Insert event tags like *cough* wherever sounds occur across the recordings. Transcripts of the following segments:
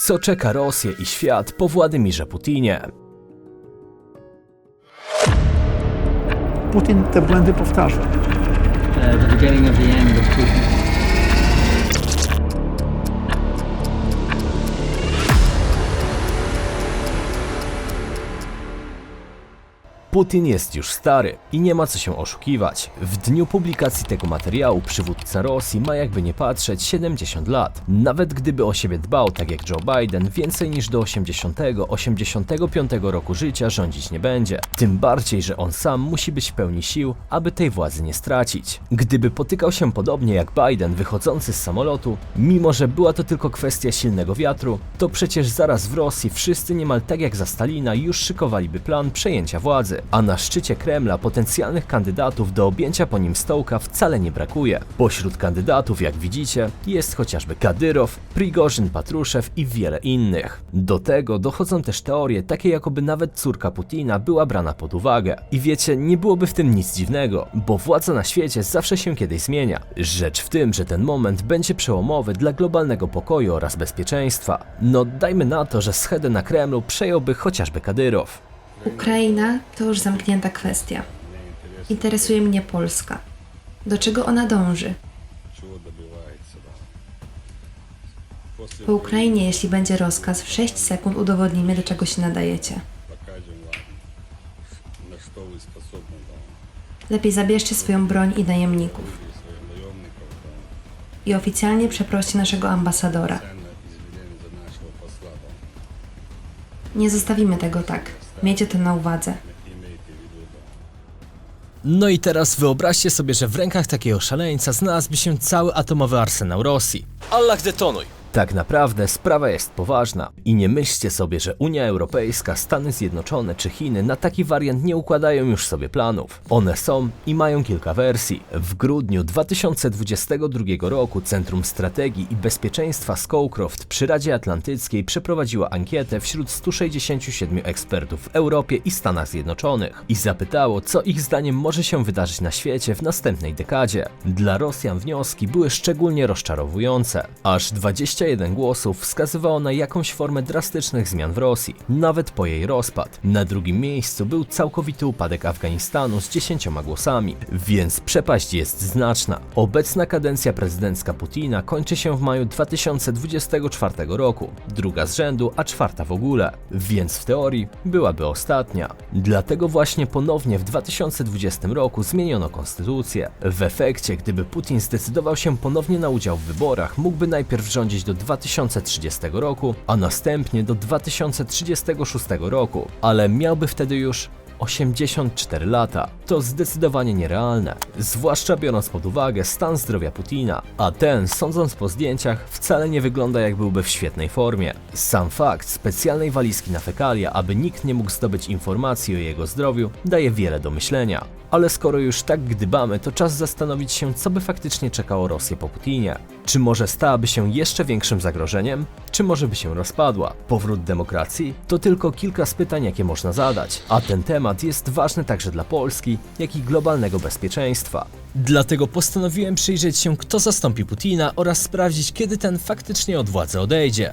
Co czeka Rosję i świat po Władymirze Putinie? Putin te błędy powtarza. uh, the beginning of the end of Putin. Putin jest już stary i nie ma co się oszukiwać. W dniu publikacji tego materiału przywódca Rosji ma jakby nie patrzeć 70 lat. Nawet gdyby o siebie dbał tak jak Joe Biden, więcej niż do 80-85 roku życia rządzić nie będzie. Tym bardziej, że on sam musi być w pełni sił, aby tej władzy nie stracić. Gdyby potykał się podobnie jak Biden wychodzący z samolotu, mimo że była to tylko kwestia silnego wiatru, to przecież zaraz w Rosji wszyscy niemal tak jak za Stalina już szykowaliby plan przejęcia władzy, a na szczycie Kremla potencjalnych kandydatów do objęcia po nim stołka wcale nie brakuje. Pośród kandydatów, jak widzicie, jest chociażby Kadyrow, Prigorzyn, Patruszew i wiele innych. Do tego dochodzą też teorie takie jakoby nawet córka Putina była brana pod uwagę. I wiecie, nie byłoby w tym nic dziwnego, bo władza na świecie zawsze się kiedyś zmienia. Rzecz w tym, że ten moment będzie przełomowy dla globalnego pokoju oraz bezpieczeństwa. No dajmy na to, że schedę na Kremlu przejąłby chociażby Kadyrow. Ukraina to już zamknięta kwestia. Interesuje mnie Polska. Do czego ona dąży? Po Ukrainie, jeśli będzie rozkaz, w 6 sekund udowodnimy, do czego się nadajecie. Lepiej zabierzcie swoją broń i najemników. I oficjalnie przeproście naszego ambasadora. Nie zostawimy tego tak. Miejcie to na uwadze. No i teraz wyobraźcie sobie, że w rękach takiego szaleńca znalazłby się cały atomowy arsenał Rosji. Allah detonuj! Tak naprawdę sprawa jest poważna i nie myślcie sobie, że Unia Europejska, Stany Zjednoczone czy Chiny na taki wariant nie układają już sobie planów. One są i mają kilka wersji. W grudniu 2022 roku Centrum Strategii i Bezpieczeństwa Scowcroft przy Radzie Atlantyckiej przeprowadziło ankietę wśród 167 ekspertów w Europie i Stanach Zjednoczonych i zapytało, co ich zdaniem może się wydarzyć na świecie w następnej dekadzie. Dla Rosjan wnioski były szczególnie rozczarowujące. Aż 21 głosów wskazywało na jakąś formę drastycznych zmian w Rosji, nawet po jej rozpad. Na drugim miejscu był całkowity upadek Afganistanu z 10 głosami, więc przepaść jest znaczna. Obecna kadencja prezydencka Putina kończy się w maju 2024 roku, druga z rzędu, a czwarta w ogóle, więc w teorii byłaby ostatnia. Dlatego właśnie ponownie w 2020 roku zmieniono konstytucję. W efekcie, gdyby Putin zdecydował się ponownie na udział w wyborach, mógłby najpierw rządzić do 2030 roku, a następnie do 2036 roku, ale miałby wtedy już 84 lata. To zdecydowanie nierealne, zwłaszcza biorąc pod uwagę stan zdrowia Putina, a ten, sądząc po zdjęciach, wcale nie wygląda jak byłby w świetnej formie. Sam fakt specjalnej walizki na fekalia, aby nikt nie mógł zdobyć informacji o jego zdrowiu, daje wiele do myślenia. Ale skoro już tak gdybamy, to czas zastanowić się, co by faktycznie czekało Rosję po Putinie. Czy może stałaby się jeszcze większym zagrożeniem? Czy może by się rozpadła? Powrót demokracji? To tylko kilka z pytań, jakie można zadać, a ten temat jest ważny także dla Polski, jak i globalnego bezpieczeństwa. Dlatego postanowiłem przyjrzeć się, kto zastąpi Putina oraz sprawdzić, kiedy ten faktycznie od władzy odejdzie.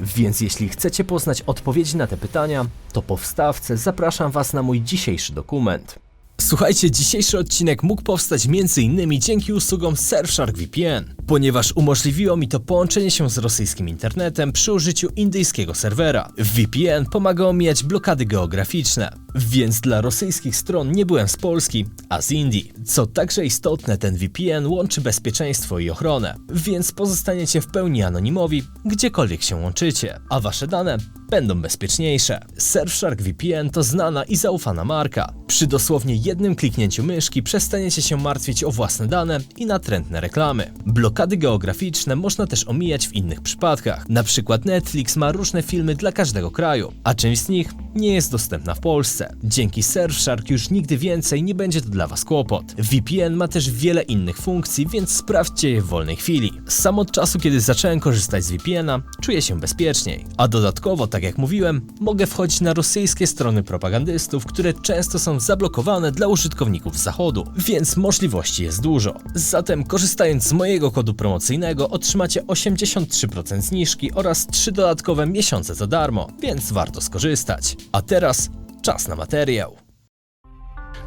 Więc jeśli chcecie poznać odpowiedzi na te pytania, to po wstawce zapraszam Was na mój dzisiejszy dokument. Słuchajcie, dzisiejszy odcinek mógł powstać m.in. dzięki usługom Surfshark VPN, ponieważ umożliwiło mi to połączenie się z rosyjskim internetem przy użyciu indyjskiego serwera. VPN pomaga omijać blokady geograficzne, więc dla rosyjskich stron nie byłem z Polski, a z Indii. Co także istotne, ten VPN łączy bezpieczeństwo i ochronę, więc pozostaniecie w pełni anonimowi, gdziekolwiek się łączycie, a wasze dane będą bezpieczniejsze. Surfshark VPN to znana i zaufana marka. Przy dosłownie jednym kliknięciu myszki przestaniecie się martwić o własne dane i natrętne reklamy. Blokady geograficzne można też omijać w innych przypadkach. Na przykład Netflix ma różne filmy dla każdego kraju, a część z nich nie jest dostępna w Polsce. Dzięki Surfshark już nigdy więcej nie będzie to dla Was kłopot. VPN ma też wiele innych funkcji, więc sprawdźcie je w wolnej chwili. Sam od czasu, kiedy zacząłem korzystać z VPN-a, czuję się bezpieczniej. A dodatkowo, tak jak mówiłem, mogę wchodzić na rosyjskie strony propagandystów, które często są zablokowane dla użytkowników zachodu, więc możliwości jest dużo. Zatem korzystając z mojego kodu kodu promocyjnego otrzymacie 83% zniżki oraz 3 dodatkowe miesiące za darmo, więc warto skorzystać. A teraz czas na materiał.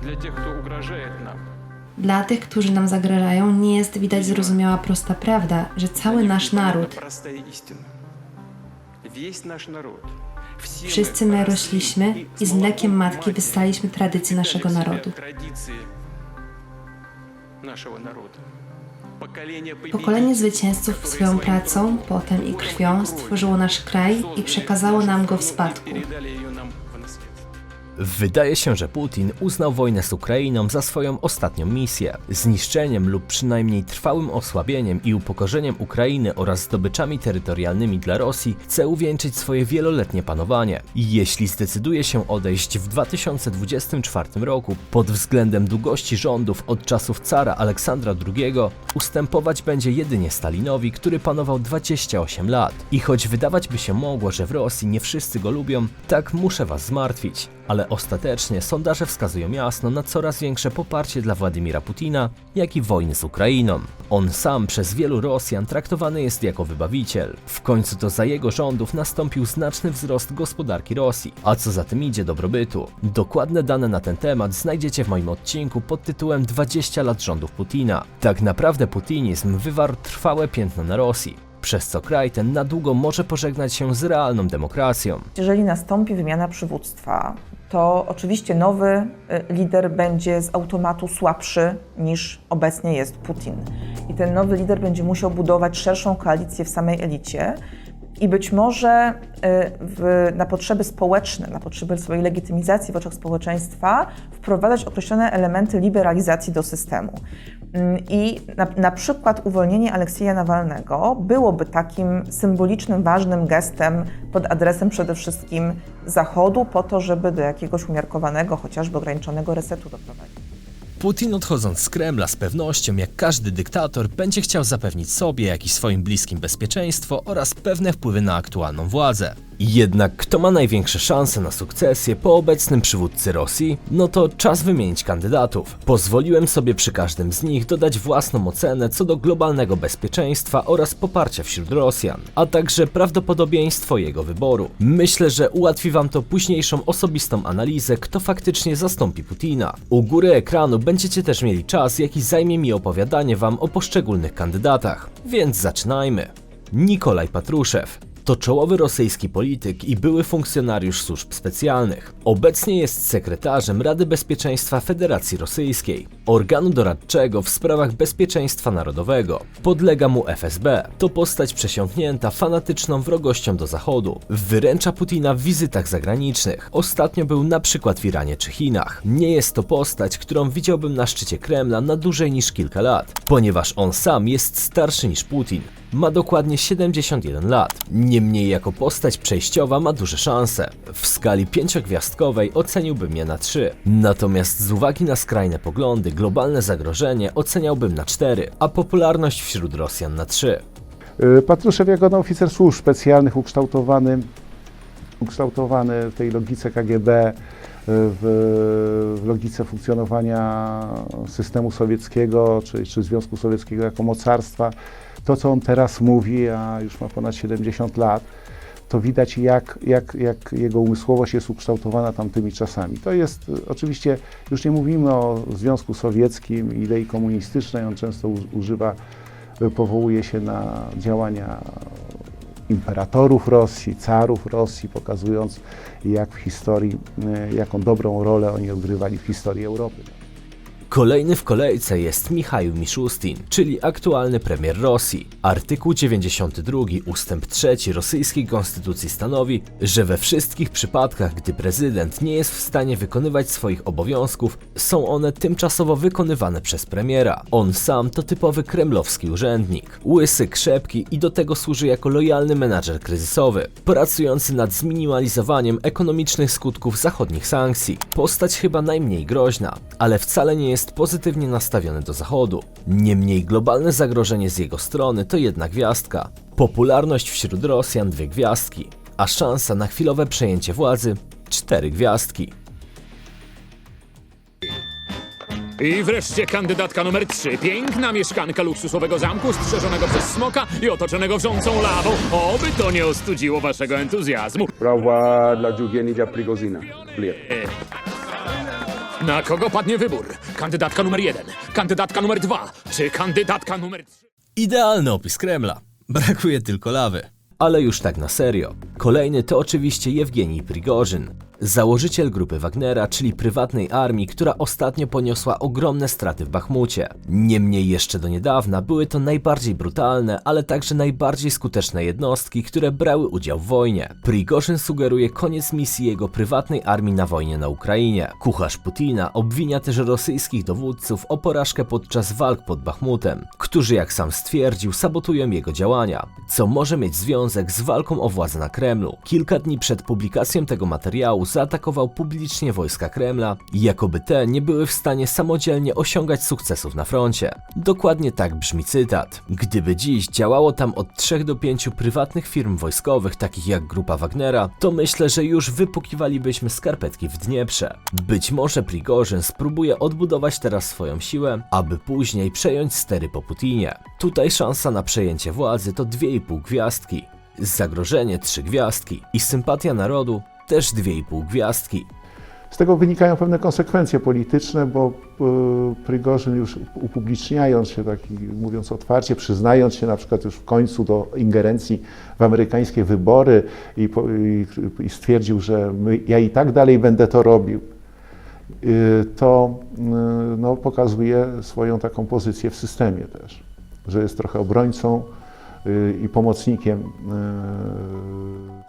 для тех, кто угрожает нам. Dla tych, którzy nam zagrażają, nie jest widać zrozumiała prosta prawda, że cały nasz naród, Простая истина. Весь наш народ. Все wszyscy my rośliśmy i z mlekiem matki wystaliśmy tradycje naszego впитали в себя narodu. Традиции нашего народа. Pokolenie zwycięzców swoją pracą, potem i krwią stworzyło nasz kraj i przekazało nam go w spadku. Wydaje się, że Putin uznał wojnę z Ukrainą za swoją ostatnią misję. Zniszczeniem lub przynajmniej trwałym osłabieniem i upokorzeniem Ukrainy oraz zdobyczami terytorialnymi dla Rosji chce uwieńczyć swoje wieloletnie panowanie. Jeśli zdecyduje się odejść w 2024 roku pod względem długości rządów od czasów cara Aleksandra II, ustępować będzie jedynie Stalinowi, który panował 28 lat. I choć wydawać by się mogło, że w Rosji nie wszyscy go lubią, tak muszę was zmartwić. Ale ostatecznie sondaże wskazują jasno na coraz większe poparcie dla Władimira Putina, jak i wojny z Ukrainą. On sam przez wielu Rosjan traktowany jest jako wybawiciel. W końcu to za jego rządów nastąpił znaczny wzrost gospodarki Rosji, a co za tym idzie dobrobytu. Dokładne dane na ten temat znajdziecie w moim odcinku pod tytułem 20 lat rządów Putina. Tak naprawdę putinizm wywarł trwałe piętno na Rosji, przez co kraj ten na długo może pożegnać się z realną demokracją. Jeżeli nastąpi wymiana przywództwa, to oczywiście nowy y, lider będzie z automatu słabszy niż obecnie jest Putin. I ten nowy lider będzie musiał budować szerszą koalicję w samej elicie. I być może y, w, na potrzeby społeczne, na potrzeby swojej legitymizacji w oczach społeczeństwa wprowadzać określone elementy liberalizacji do systemu. Mm, I na, na przykład uwolnienie Aleksieja Nawalnego byłoby takim symbolicznym, ważnym gestem pod adresem przede wszystkim Zachodu, po to, żeby do jakiegoś umiarkowanego, chociażby ograniczonego resetu doprowadzić. Putin odchodząc z Kremla z pewnością, jak każdy dyktator, będzie chciał zapewnić sobie, jak i swoim bliskim bezpieczeństwo oraz pewne wpływy na aktualną władzę. Jednak kto ma największe szanse na sukcesję po obecnym przywódcy Rosji? No to czas wymienić kandydatów. Pozwoliłem sobie przy każdym z nich dodać własną ocenę co do globalnego bezpieczeństwa oraz poparcia wśród Rosjan, a także prawdopodobieństwo jego wyboru. Myślę, że ułatwi wam to późniejszą osobistą analizę, kto faktycznie zastąpi Putina. U góry ekranu będziecie też mieli czas, jaki zajmie mi opowiadanie wam o poszczególnych kandydatach. Więc zaczynajmy. Nikolaj Patruszew to czołowy rosyjski polityk i były funkcjonariusz służb specjalnych. Obecnie jest sekretarzem Rady Bezpieczeństwa Federacji Rosyjskiej, organu doradczego w sprawach bezpieczeństwa narodowego. Podlega mu FSB. To postać przesiąknięta fanatyczną wrogością do Zachodu. Wyręcza Putina w wizytach zagranicznych. Ostatnio był na przykład w Iranie czy Chinach. Nie jest to postać, którą widziałbym na szczycie Kremla na dłużej niż kilka lat, ponieważ on sam jest starszy niż Putin ma dokładnie 71 lat. Niemniej jako postać przejściowa ma duże szanse. W skali pięciogwiazdkowej oceniłbym je na 3. Natomiast z uwagi na skrajne poglądy, globalne zagrożenie oceniałbym na 4, a popularność wśród Rosjan na 3. Y, Patruszew jako no, oficer służb specjalnych ukształtowany, ukształtowany w tej logice KGB, y, w, w logice funkcjonowania systemu sowieckiego czy, czy Związku Sowieckiego jako mocarstwa. To, co on teraz mówi, a już ma ponad 70 lat, to widać, jak, jak, jak jego umysłowość jest ukształtowana tamtymi czasami. To jest y, oczywiście, już nie mówimy o Związku Sowieckim, idei komunistycznej, on często używa, y, powołuje się na działania imperatorów Rosji, carów Rosji, pokazując, jak w historii, y, jaką dobrą rolę oni odgrywali w historii Europy. Kolejny w kolejce jest Michał Miszustin, czyli aktualny premier Rosji. Artykuł 92 ustęp 3 rosyjskiej konstytucji stanowi, że we wszystkich przypadkach, gdy prezydent nie jest w stanie wykonywać swoich obowiązków, są one tymczasowo wykonywane przez premiera. On sam to typowy kremlowski urzędnik. Łysy, krzepki i do tego służy jako lojalny menadżer kryzysowy, pracujący nad zminimalizowaniem ekonomicznych skutków zachodnich sankcji. Postać chyba najmniej groźna, ale wcale nie jest pozytywnie nastawiony do Zachodu. Niemniej globalne zagrożenie z jego strony to jedna gwiazdka. Popularność wśród Rosjan dwie gwiazdki, a szansa na chwilowe przejęcie władzy cztery gwiazdki. I wreszcie kandydatka numer 3. Piękna mieszkanka luksusowego zamku strzeżonego przez smoka i otoczonego wrzącą lawą. Oby to nie ostudziło waszego entuzjazmu. Prawa dla Giugienida Prigozina. Clear. Na kogo padnie wybór? Kandydatka numer 1, kandydatka numer 2 czy kandydatka numer 3? Idealny opis Kremla. Brakuje tylko lawy. Ale już tak na serio. Kolejny to oczywiście Jewgenij Prigorzyn, założyciel grupy Wagnera, czyli prywatnej armii, która ostatnio poniosła ogromne straty w Bachmucie. Niemniej jeszcze do niedawna były to najbardziej brutalne, ale także najbardziej skuteczne jednostki, które brały udział w wojnie. Prigorzyn sugeruje koniec misji jego prywatnej armii na wojnie na Ukrainie. Kucharz Putina obwinia też rosyjskich dowódców o porażkę podczas walk pod Bachmutem, którzy jak sam stwierdził sabotują jego działania, co może mieć związek z walką o władzę na Kremlu. Kilka dni przed publikacją tego materiału zaatakował publicznie wojska Kremla, jakoby te nie były w stanie samodzielnie osiągać sukcesów na froncie. Dokładnie tak brzmi cytat. Gdyby dziś działało tam od 3 do 5 prywatnych firm wojskowych, takich jak Grupa Wagnera, to myślę, że już wypukiwalibyśmy skarpetki w Dnieprze. Być może Prigorzyn spróbuje odbudować teraz swoją siłę, aby później przejąć stery po Putinie. Tutaj szansa na przejęcie władzy to 2,5 gwiazdki. Zagrożenie 3 gwiazdki i sympatia narodu też 2,5 gwiazdki. Z tego wynikają pewne konsekwencje polityczne, bo y, Prigorzyn już upubliczniając się, taki, mówiąc otwarcie, przyznając się na przykład już w końcu do ingerencji w amerykańskie wybory i, i, i stwierdził, że my, ja i tak dalej będę to robił, y, to y, no, pokazuje swoją taką pozycję w systemie też, że jest trochę obrońcą i pomocnikiem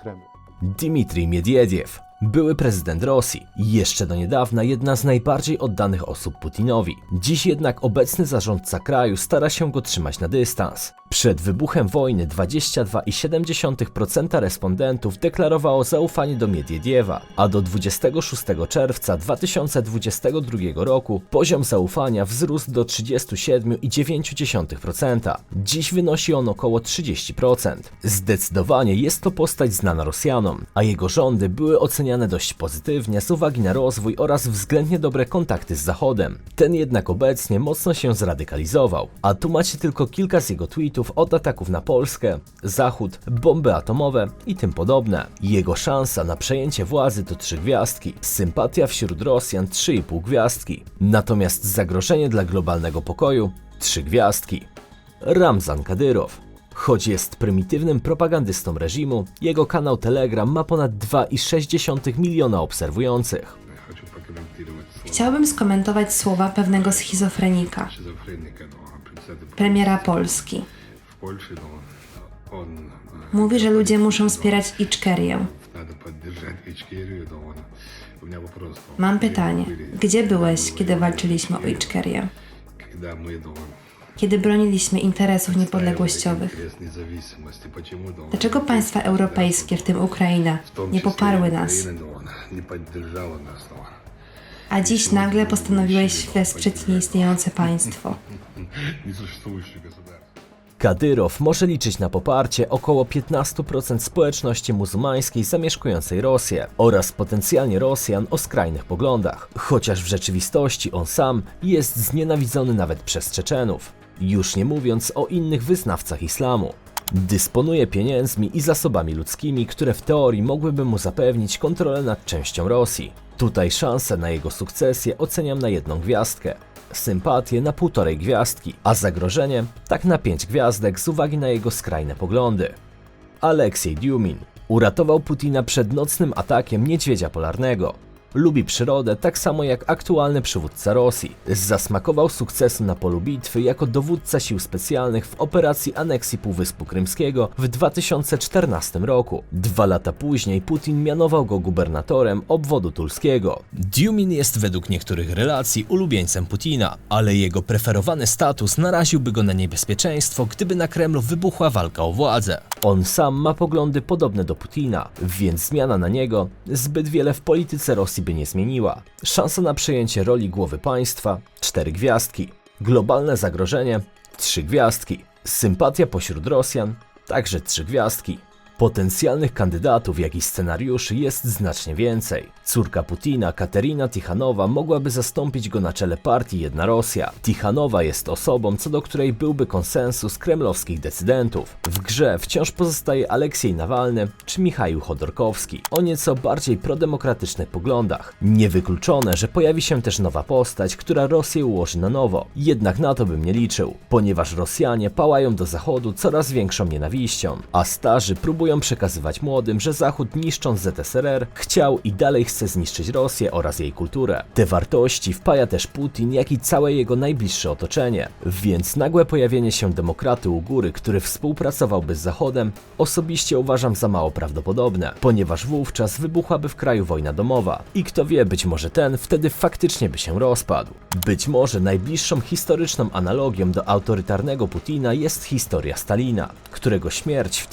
Kremla. Дмитрий Медведев. Były prezydent Rosji, jeszcze do niedawna jedna z najbardziej oddanych osób Putinowi. Dziś jednak obecny zarządca kraju stara się go trzymać na dystans. Przed wybuchem wojny 22,7% respondentów deklarowało zaufanie do Miedwiediewa, a do 26 czerwca 2022 roku poziom zaufania wzrósł do 37,9%. Dziś wynosi on około 30%. Zdecydowanie jest to postać znana Rosjanom, a jego rządy były oceniane dość pozytywnie z uwagi na rozwój oraz względnie dobre kontakty z Zachodem. Ten jednak obecnie mocno się zradykalizował, a tu macie tylko kilka z jego tweetów od ataków na Polskę, Zachód, bomby atomowe i tym podobne. Jego szansa na przejęcie władzy to 3 gwiazdki, sympatia wśród Rosjan 3,5 gwiazdki, natomiast zagrożenie dla globalnego pokoju 3 gwiazdki. Ramzan Kadyrow. Choć jest prymitywnym propagandystą reżimu, jego kanał Telegram ma ponad 2,6 miliona obserwujących. Chciałbym skomentować słowa pewnego schizofrenika, premiera Polski. Mówi, że ludzie muszą wspierać Iczkerię. Mam pytanie, gdzie byłeś, kiedy walczyliśmy o Iczkerię? kiedy broniliśmy interesów niepodległościowych. Dlaczego państwa europejskie, w tym Ukraina, nie poparły nas? A dziś nagle postanowiłeś wesprzeć nieistniejące państwo. *laughs* Kadyrow może liczyć na poparcie około 15% społeczności muzułmańskiej zamieszkującej Rosję oraz potencjalnie Rosjan o skrajnych poglądach, chociaż w rzeczywistości on sam jest znienawidzony nawet przez Czeczenów już nie mówiąc o innych wyznawcach islamu. Dysponuje pieniędzmi i zasobami ludzkimi, które w teorii mogłyby mu zapewnić kontrolę nad częścią Rosji. Tutaj szanse na jego sukcesję oceniam na jedną gwiazdkę, sympatię na półtorej gwiazdki, a zagrożenie tak na pięć gwiazdek z uwagi na jego skrajne poglądy. Aleksiej Diumin uratował Putina przed nocnym atakiem niedźwiedzia polarnego. Lubi przyrodę tak samo jak aktualny przywódca Rosji. Zasmakował sukcesu na polu bitwy jako dowódca sił specjalnych w operacji aneksji Półwyspu Krymskiego w 2014 roku. Dwa lata później Putin mianował go gubernatorem obwodu tulskiego. Diumin jest według niektórych relacji ulubieńcem Putina, ale jego preferowany status naraziłby go na niebezpieczeństwo, gdyby na Kremlu wybuchła walka o władzę. On sam ma poglądy podobne do Putina, więc zmiana na niego zbyt wiele w polityce Rosji by nie zmieniła. Szansa na przejęcie roli głowy państwa 4 gwiazdki. Globalne zagrożenie 3 gwiazdki. Sympatia pośród Rosjan także 3 gwiazdki. Potencjalnych kandydatów, jak i scenariuszy jest znacznie więcej. Córka Putina, Katerina Tichanowa, mogłaby zastąpić go na czele partii Jedna Rosja. Tichanowa jest osobą, co do której byłby konsensus kremlowskich decydentów. W grze wciąż pozostaje Aleksiej Nawalny czy Michał Chodorkowski, o nieco bardziej prodemokratycznych poglądach. Niewykluczone, że pojawi się też nowa postać, która Rosję ułoży na nowo. Jednak na to bym nie liczył, ponieważ Rosjanie pałają do Zachodu coraz większą nienawiścią, a starzy próbują przekazywać młodym, że Zachód niszcząc ZSRR chciał i dalej chce zniszczyć Rosję oraz jej kulturę. Te wartości wpaja też Putin, jak i całe jego najbliższe otoczenie. Więc nagłe pojawienie się demokraty u góry, który współpracowałby z Zachodem, osobiście uważam za mało prawdopodobne, ponieważ wówczas wybuchłaby w kraju wojna domowa. I kto wie, być może ten wtedy faktycznie by się rozpadł. Być może najbliższą historyczną analogią do autorytarnego Putina jest historia Stalina, którego śmierć w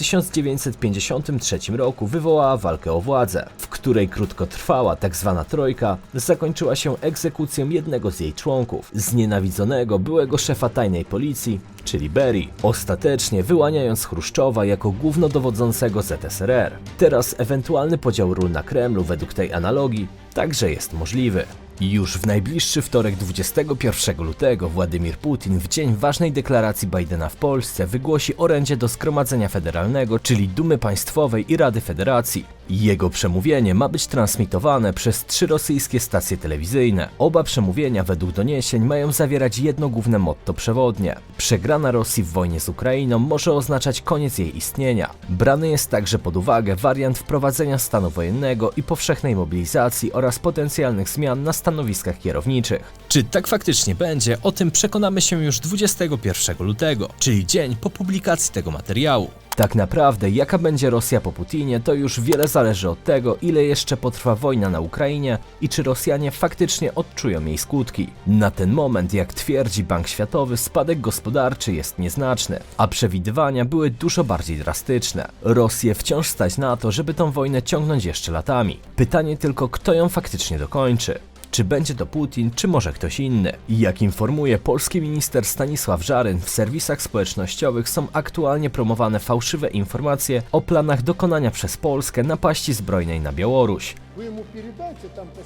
1953 roku wywołała walkę o władzę, w której krótkotrwała tzw. trojka zakończyła się egzekucją jednego z jej członków, znienawidzonego byłego szefa tajnej policji, czyli Berry, ostatecznie wyłaniając Chruszczowa jako głównodowodzącego ZSRR. Teraz ewentualny podział ról na Kremlu według tej analogii także jest możliwy. Już w najbliższy wtorek 21 lutego Władimir Putin w dzień ważnej deklaracji Bidena w Polsce wygłosi orędzie do Zgromadzenia Federalnego, czyli Dumy Państwowej i Rady Federacji. Jego przemówienie ma być transmitowane przez trzy rosyjskie stacje telewizyjne. Oba przemówienia według doniesień mają zawierać jedno główne motto przewodnie. Przegrana Rosji w wojnie z Ukrainą może oznaczać koniec jej istnienia. Brany jest także pod uwagę wariant wprowadzenia stanu wojennego i powszechnej mobilizacji oraz potencjalnych zmian na stanowiskach kierowniczych. Czy tak faktycznie będzie, o tym przekonamy się już 21 lutego, czyli dzień po publikacji tego materiału. Tak naprawdę, jaka będzie Rosja po Putinie, to już wiele zależy od tego, ile jeszcze potrwa wojna na Ukrainie i czy Rosjanie faktycznie odczują jej skutki. Na ten moment, jak twierdzi Bank Światowy, spadek gospodarczy jest nieznaczny, a przewidywania były dużo bardziej drastyczne. Rosję wciąż stać na to, żeby tą wojnę ciągnąć jeszcze latami. Pytanie tylko, kto ją faktycznie dokończy. Czy będzie to Putin, czy może ktoś inny? Jak informuje polski minister Stanisław Żaryn, w serwisach społecznościowych są aktualnie promowane fałszywe informacje o planach dokonania przez Polskę napaści zbrojnej na Białoruś.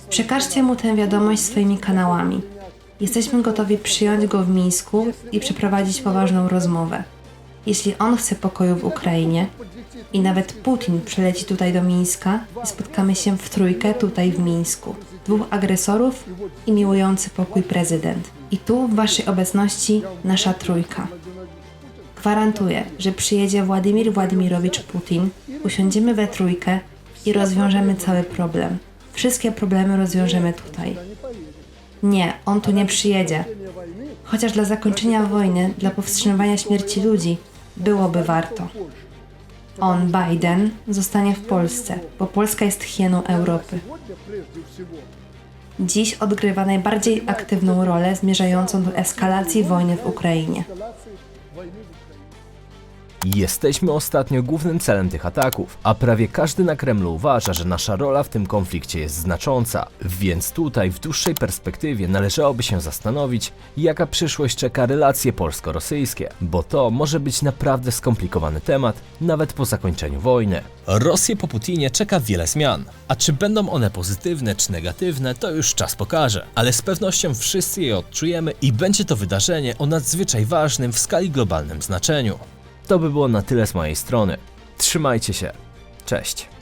Przekażcie mu tę wiadomość swoimi kanałami. Jesteśmy gotowi przyjąć go w Mińsku i przeprowadzić poważną rozmowę. Jeśli on chce pokoju w Ukrainie i nawet Putin przyleci tutaj do Mińska i spotkamy się w trójkę tutaj w Mińsku. Dwóch agresorów i miłujący pokój prezydent. I tu w waszej obecności nasza trójka. Gwarantuję, że przyjedzie Władimir Władimirowicz Putin, usiądziemy we trójkę i rozwiążemy cały problem. Wszystkie problemy rozwiążemy tutaj. Nie, on tu nie przyjedzie. Chociaż dla zakończenia wojny, dla powstrzymywania śmierci ludzi, byłoby warto. On, Biden, zostanie w Polsce, bo Polska jest hieną Europy. Dziś odgrywa najbardziej aktywną rolę zmierzającą do eskalacji wojny w Ukrainie. Jesteśmy ostatnio głównym celem tych ataków, a prawie każdy na Kremlu uważa, że nasza rola w tym konflikcie jest znacząca. Więc tutaj w dłuższej perspektywie należałoby się zastanowić, jaka przyszłość czeka relacje polsko-rosyjskie, bo to może być naprawdę skomplikowany temat, nawet po zakończeniu wojny. Rosję po Putinie czeka wiele zmian, a czy będą one pozytywne czy negatywne, to już czas pokaże. Ale z pewnością wszyscy je odczujemy i będzie to wydarzenie o nadzwyczaj ważnym w skali globalnym znaczeniu. To by było na tyle z mojej strony. Trzymajcie się. Cześć.